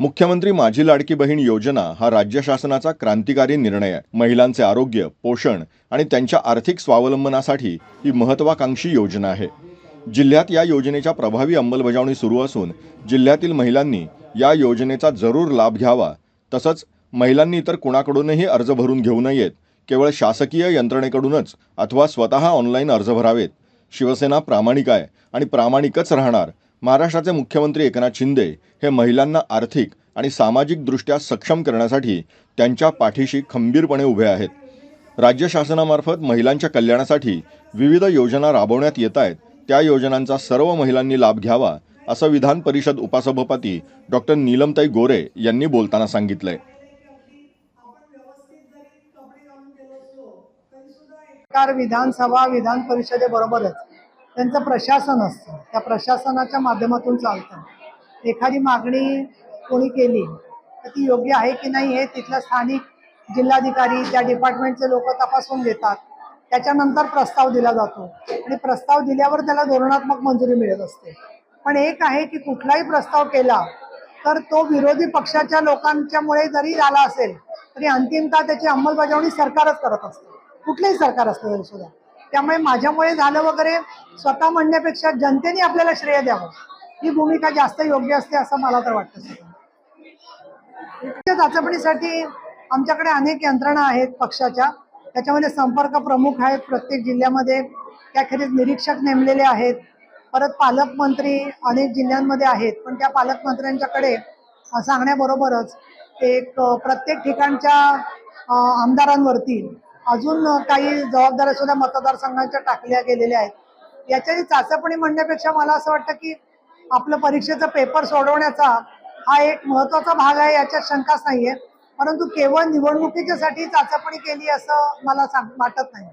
मुख्यमंत्री माझी लाडकी बहीण योजना हा राज्य शासनाचा क्रांतिकारी निर्णय आहे. महिलांचे आरोग्य पोषण आणि त्यांच्या आर्थिक स्वावलंबनासाठी ही महत्वाकांक्षी योजना आहे. जिल्ह्यात या योजनेच्या प्रभावी अंमलबजावणी सुरू असून जिल्ह्यातील महिलांनी या योजनेचा जरूर लाभ घ्यावा. तसंच महिलांनी इतर कुणाकडूनही अर्ज भरून घेऊ नयेत. केवळ शासकीय यंत्रणेकडूनच अथवा स्वतः ऑनलाईन अर्ज भरावेत. शिवसेना प्रामाणिक आहे आणि प्रामाणिकच राहणार महाराष्ट्राचे मुख्यमंत्री एकनाथ शिंदे हे महिलांना आर्थिक आणि सामाजिकदृष्ट्या सक्षम करण्यासाठी त्यांच्या पाठीशी खंबीरपणे उभे आहेत. राज्य शासनामार्फत महिलांच्या कल्याणासाठी विविध योजना राबवण्यात येत आहेत. त्या योजनांचा सर्व महिलांनी लाभ घ्यावा असं विधान परिषद उपसभापती डॉक्टर नीलमताई गोरे यांनी बोलताना सांगितलंय. विधानसभा विधान परिषदेबरोबरच त्यांचं प्रशासन असतं. त्या प्रशासनाच्या माध्यमातून चालतं. एखादी मागणी कोणी केली तर ती योग्य आहे की नाही हे तिथल्या स्थानिक जिल्हाधिकारी त्या डिपार्टमेंटचे लोक तपासून घेतात. त्याच्यानंतर प्रस्ताव दिला जातो. आणि प्रस्ताव दिल्यावर त्याला धोरणात्मक मंजुरी मिळत असते. पण एक आहे की कुठलाही प्रस्ताव केला तर तो विरोधी पक्षाच्या लोकांच्यामुळे जरी झाला असेल तरी अंतिमतः त्याची अंमलबजावणी सरकारच करत असते. कुठलंही सरकार असतं तरी सुद्धा. त्यामुळे माझ्यामुळे झालं वगैरे स्वतः म्हणण्यापेक्षा जनतेने आपल्याला श्रेय द्यावं. ही भूमिका जास्त योग्य असते असं मला तर वाटतं सगळं. चाचपणीसाठी आमच्याकडे अनेक यंत्रणा आहेत पक्षाच्या. त्याच्यामध्ये संपर्क प्रमुख आहेत प्रत्येक जिल्ह्यामध्ये. त्याखेरीज निरीक्षक नेमलेले आहेत. परत पालकमंत्री अनेक जिल्ह्यांमध्ये आहेत. पण त्या पालकमंत्र्यांच्याकडे सांगण्याबरोबरच एक प्रत्येक ठिकाणच्या आमदारांवरती अजून काही जबाबदाऱ्या सुद्धा मतदारसंघांच्या टाकल्या गेलेल्या आहेत. याच्याची चाचपणी म्हणण्यापेक्षा मला असं वाटतं की आपलं परीक्षेचा पेपर सोडवण्याचा हा एक महत्त्वाचा भाग आहे याच्यात शंकाच नाहीये. परंतु केवळ निवडणुकीच्यासाठी चाचपणी केली असं मला सांग वाटत नाही.